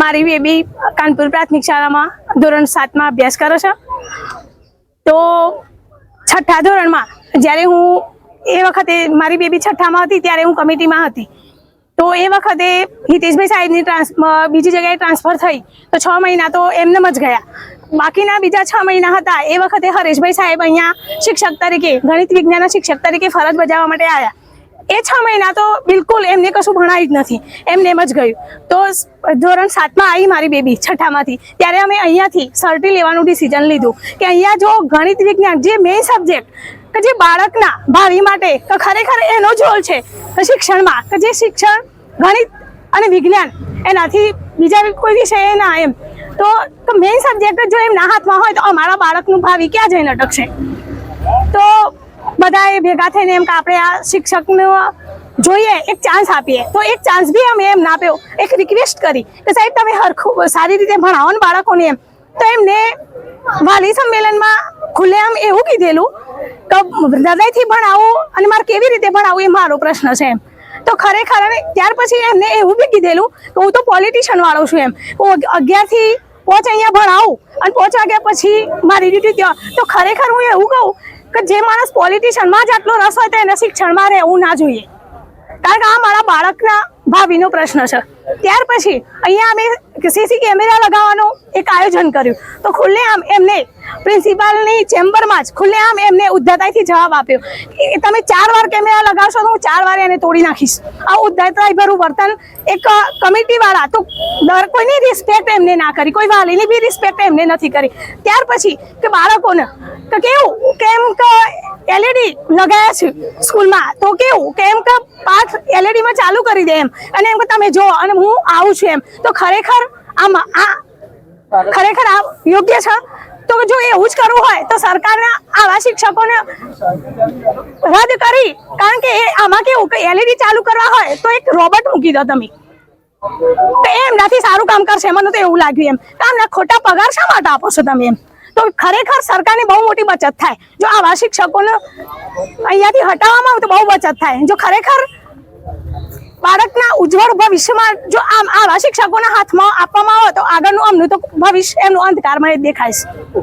મારી બેબી કાનપુર પ્રાથમિક શાળામાં ધોરણ સાતમાં અભ્યાસ કરે છે. તો છઠ્ઠા ધોરણમાં જ્યારે હું એ વખતે મારી બેબી છઠ્ઠામાં હતી ત્યારે હું કમિટીમાં હતી. તો એ વખતે હિતેશભાઈ સાહેબની ટ્રાન્સ બીજી જગ્યાએ ટ્રાન્સફર થઈ તો છ મહિના તો એમનેમ જ ગયા. બાકીના બીજા છ મહિના હતા એ વખતે હરેશભાઈ સાહેબ અહીંયા શિક્ષક તરીકે, ગણિત વિજ્ઞાનના શિક્ષક તરીકે ફરજ બજાવવા માટે આવ્યા એ છ મહિના તો બિલકુલ એમને કશું ભણાવ્યું જ નથી. એમને એમ જ ગયું. તો ધોરણ સાતમાં આવી મારી બેબી છઠ્ઠામાંથી. ત્યારે અમે અહીંયાથી સર્ટી લેવાનું ડિસિઝન લીધું કે અહીંયા જો ગણિત વિજ્ઞાન જે મેઇન સબ્જેક્ટ કે જે બાળકના ભાવિ માટે કે ખરેખર એનો જ રોલ છે. શિક્ષણમાં કે જે શિક્ષણ, ગણિત અને વિજ્ઞાન એનાથી બીજા કોઈ વિષય ના એમ. તો મેઇન સબ્જેક્ટ જો એમના હાથમાં હોય તો અમારા બાળકનું ભાવિ ક્યાં જઈને અટકશે તો બધાએ ભેગા થઈને એમ કે આપણે આ શિક્ષકનો જોઈએ, એક ચાન્સ આપીએ. તો એક ચાન્સ બી અમે એમ ના આપ્યો. એક રિક્વેસ્ટ કરી કે સાહેબ તમે હરખું સારી રીતે ભણાવો ને બાળકોને એમ. તો એમને વાલી સંમેલનમાં ખુલ્લેઆમ એવું કીધેલું કે હૃદયથી ભણાવો અને મારે કેવી રીતે ભણાવું એ મારો પ્રશ્ન છે એમ. તો ખરેખર અને ત્યાર પછી એમને એવું બી કીધેલું કે હું તો પોલિટિશિયન વાળો છું એમ. હું અગિયારથી પોચ અહીંયા ભણાવું અને પોચ વાગ્યા પછી મારી ડ્યુટી ત્યાં. તો ખરેખર હું એવું કહું કે જે માણસ પોલિટિશિયનમાં જ આટલો રસ હોય તો એને શિક્ષણમાં રહેવું ના જોઈએ. કારણ કે આ મારા બાળકના ભાવિનો પ્રશ્ન છે. ત્યાર પછી અહીંયા અમે સીસી કેમેરા લગાવવાનું એક આયોજન કર્યું. તો ખુલ્લે આમ એમને પ્રિન્સિપાલની ચેમ્બરમાં જ ખુલ્લેઆમ એમને ઉદ્ધતાઈથી જવાબ આપ્યો તમે ચાર વાર કેમેરા લગાવશો તો હું ચાર વાર એને તોડી નાખીશ. આ ઉદ્ધતાઈ ભરું વર્તન એક કમિટીવાળા તો દર કોઈની રિસ્પેક્ટ એમને ના કરી, કોઈ વાલીની બી રિસ્પેક્ટ એમને નથી કરી. ત્યાર પછી કે બાળકોને, તો કેવું? કેમ કે એલઈડી લગાયા છે સ્કૂલમાં, તો કેવું? કેમ કે પાઠ એલઈડીમાં ચાલુ કરી દે એમ. અને એમ કે તમે જો અને હું આવું છું એમ. તો ખરેખર આમાં આ ખરેખર આ યોગ્ય છે? તો જો એવું જ કરવું હોય તો સરકારને આવા શિક્ષકોને રદ કરી. કારણ કે આમાં કેવું કે એલઈડી ચાલુ કરવા હોય તો એક રોબોટ મૂકી દો તમે. એમનાથી સારું કામ કરશે. મને તો એવું લાગ્યું એમ. તો આમને ખોટા પગાર શા માટે આપો છો તમે એમ? તો ખરેખર સરકારની બહુ મોટી બચત થાય. જો આવા શિક્ષકોને અહીંયાથી હટાવવામાં આવે તો બહુ બચત થાય. જો ખરેખર બાળકના ઉજ્જવળ ભવિષ્યમાં જો આમ આવા શિક્ષકોના હાથમાં આપવામાં આવે તો આગળનું અમનું તો ભવિષ્ય એમનું અંધકારમય જ દેખાય છે.